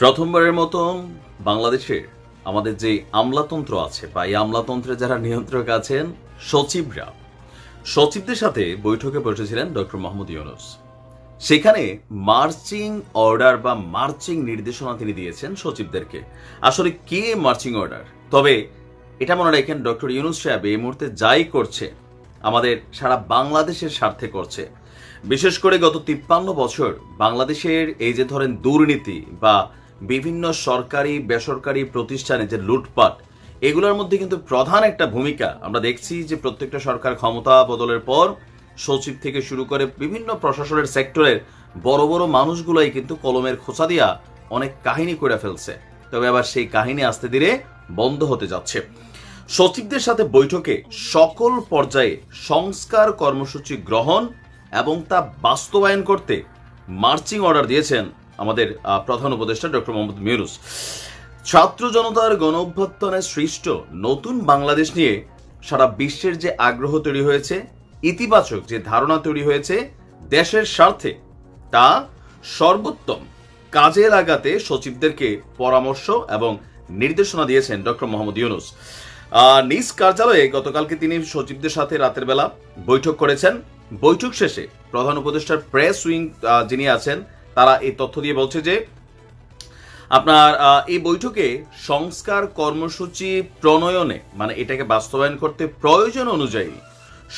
প্রথমবারের মতো বাংলাদেশে আমাদের যে আমলাতন্ত্র আছে বা এই আমলাতন্ত্রে যারা নিয়ন্ত্রক আছেন, সচিবরা। সচিবদের সাথে বৈঠকে বসেছিলেন ডক্টর মোহাম্মদ ইউনুস। সেখানে মার্চিং অর্ডার বা মার্চিং নির্দেশনা তিনি দিয়েছেন সচিবদেরকে। আসলে কে মার্চিং অর্ডার? তবে এটা মনে রাখেন ডক্টর ইউনুস সাহেব এই মুহূর্তে যাই করছে, আমাদের সারা বাংলাদেশের স্বার্থে করছে। বিশেষ করে গত তিপ্পান্ন বছর বাংলাদেশের এই যে ধরেন দুর্নীতি বা বিভিন্ন সরকারি, বেসরকারি প্রতিষ্ঠানে যে লুটপাট, এগুলোর মধ্যে কিন্তু প্রধান একটা ভূমিকা। আমরা দেখছি যে প্রত্যেকটা সরকার ক্ষমতা বদলের পর সচিব থেকে শুরু করে বিভিন্ন প্রশাসনের সেক্টরের বড় বড় মানুষগুলাই কিন্তু কলমের খোঁচা দিয়া অনেক কাহিনী করে ফেলছে। তবে আবার সেই কাহিনী আস্তে ধীরে বন্ধ হতে যাচ্ছে। সচিবদের সাথে বৈঠকে সকল পর্যায়ে সংস্কার কর্মসূচি গ্রহণ এবং তা বাস্তবায়ন করতে মার্চিং অর্ডার দিয়েছেন আমাদের প্রধান উপদেষ্টা ডক্টর মোহাম্মদ মিউনুস। ছাত্র জনতার গণ সৃষ্ট নতুন বাংলাদেশ নিয়ে সারা বিশ্বের যে আগ্রহ তৈরি হয়েছে, ইতিবাচক যে ধারণা তৈরি হয়েছে দেশের স্বার্থে, তা সর্বোত্তম কাজে লাগাতে সচিবদেরকে পরামর্শ এবং নির্দেশনা দিয়েছেন ডক্টর মোহাম্মদ ইউনুস। নিজ কার্যালয়ে গতকালকে তিনি সচিবদের সাথে রাতের বেলা বৈঠক করেছেন। বৈঠক শেষে প্রধান উপদেষ্টার প্রেস উইং যিনি আছেন তারা এই তথ্য দিয়ে বলছে যে, আপনার এই বৈঠকে সংস্কার কর্মসূচি প্রণয়নে মানে এটাকে বাস্তবায়ন করতে প্রয়োজন অনুযায়ী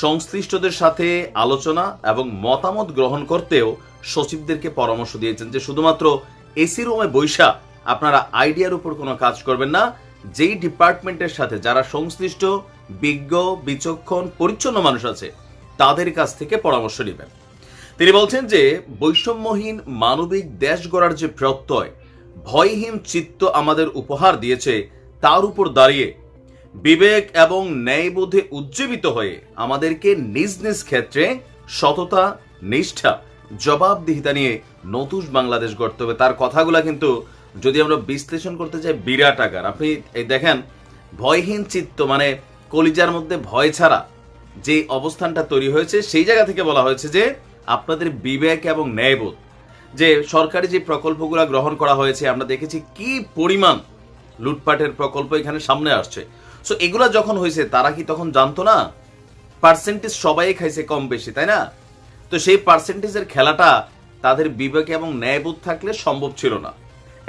সংশ্লিষ্টদের সাথে আলোচনা এবং মতামত গ্রহণ করতেও সচিবদেরকে পরামর্শ দিয়েছেন যে শুধুমাত্র এসি রুমে বৈশা আপনারা আইডিয়ার উপর কোনো কাজ করবেন না। যেই ডিপার্টমেন্টের সাথে যারা সংশ্লিষ্ট, বিজ্ঞ, বিচক্ষণ, পরিচ্ছন্ন মানুষ আছে, তাদের কাছ থেকে পরামর্শ নেবেন। তিনি বলছেন যে, বৈষম্যহীন মানবিক দেশ গড়ার যে প্রত্যয়, ভয়হীন চিত্ত আমাদের উপহার দিয়েছে, তার উপর দাঁড়িয়ে বিবেক এবং ন্যায়বোধে উজ্জীবিত হয়ে আমাদেরকে নিজ নিজ ক্ষেত্রে সততা, নিষ্ঠা, জবাবদিহিতা নিয়ে নতুন বাংলাদেশ গড়তে হবে। তার কথাগুলা কিন্তু যদি আমরা বিশ্লেষণ করতে চাই বিরাট আকার। আপনি এই দেখেন, ভয়হীন চিত্ত মানে কলিজার মধ্যে ভয় ছাড়া যে অবস্থানটা তৈরি হয়েছে, সেই জায়গা থেকে বলা হয়েছে যে আপনাদের বিবেক এবং ন্যায়বোধ। যে সরকারি যে প্রকল্পগুলো গ্রহণ করা হয়েছে, আমরা দেখেছি কি পরিমাণ লুটপাটের প্রকল্প এখানে সামনে আসছে। সো এগুলো যখন হয়েছে, তারা কি তখন জানতো না? পার্সেন্টেজ সবাই খাইছে কম বেশি, তাই না? তো সেই পার্সেন্টেজের খেলাটা তাদের বিবেকে এবং ন্যায়বোধ থাকলে সম্ভব ছিল না।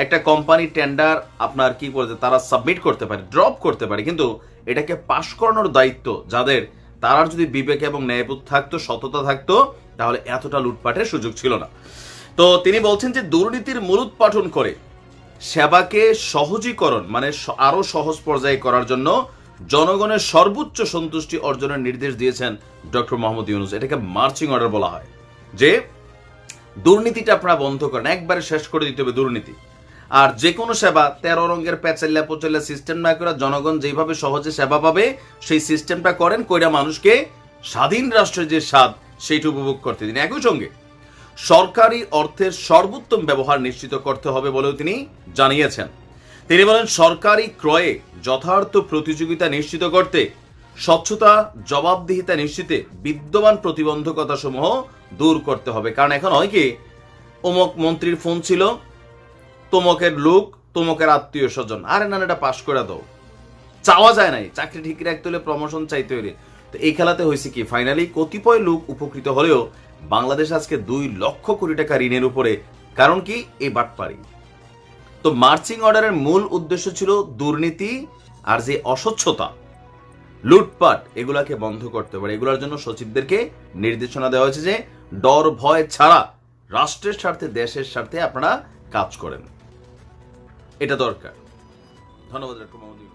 একটা কোম্পানি টেন্ডার আপনার কি করতে তারা সাবমিট করতে পারে ড্রপ করতে পারে, কিন্তু এটাকে পাশ করানোর দায়িত্ব যাদের, তারার যদি বিবেক এবং ন্যায়বোধ থাকতো, সততা থাকতো তাহলে এতটা লুটপাটের সুযোগ ছিল না। তো তিনি বলছেন যে দুর্নীতির মূলোৎপাটন করে সেবাকে সহজীকরণ মানে আরও সহজ পর্যায়ে করার জন্য জনগণের সর্বোচ্চ সন্তুষ্টি অর্জনের নির্দেশ দিয়েছেন ডক্টর মোহাম্মদ ইউনুস। এটাকে মার্চিং অর্ডার বলা হয়। যে দুর্নীতিটা আপনারা বন্ধ করেন, একবারে শেষ করে দিতে হবে দুর্নীতি। আর যে কোনো সেবা, তেরো রঙের প্যাচাল্লা পোচাল্লা সিস্টেম না করে জনগণ যেভাবে সহজে সেবা পাবে, সেই সিস্টেমটা করেন কইরা মানুষকে স্বাধীন রাষ্ট্রের যে স্বাদ সেইটা উপভোগ করতে দিন একই সঙ্গে সরকারি অর্থের সর্বোত্তম ব্যবহার নিশ্চিত করতে হবে বলেও তিনি জানিয়েছেন। তিনি বলেন সরকারি ক্রয়ে যথার্থ প্রতিযোগিতা নিশ্চিত করতে স্বচ্ছতা জবাবদিহিতা নিশ্চিতে বিদ্যমান প্রতিবন্ধকতা সমূহ দূর করতে হবে। কারণ এখন হয় কি অমুক মন্ত্রীর ফোন ছিল তোমকের লোক তোমকের আত্মীয় স্বজন আরে না, এটা পাশ করে দাও। চাওয়া যায় নাই চাকরি ঠিক রাখতে হলে প্রমোশন চাইতে হলে তো এই খেলাতে হয়েছে কি? ফাইনালি কতিপয় লোক উপকৃত হলেও বাংলাদেশ আজকে দুই লক্ষ কোটি টাকা ঋণের উপরে। কারণ কি? এই বাটপারি তো মার্চিং অর্ডারের মূল উদ্দেশ্য ছিল দুর্নীতি আর যে অস্বচ্ছতা। লুটপাট, এগুলাকে বন্ধ করতে পারে এগুলোর জন্য সচিবদেরকে নির্দেশনা দেওয়া হয়েছে যে ডর, ভয় ছাড়া রাষ্ট্রের স্বার্থে, দেশের স্বার্থে আপনারা কাজ করেন। এটা দরকার। ধন্যবাদ ডক্টর মোহাম্মদ।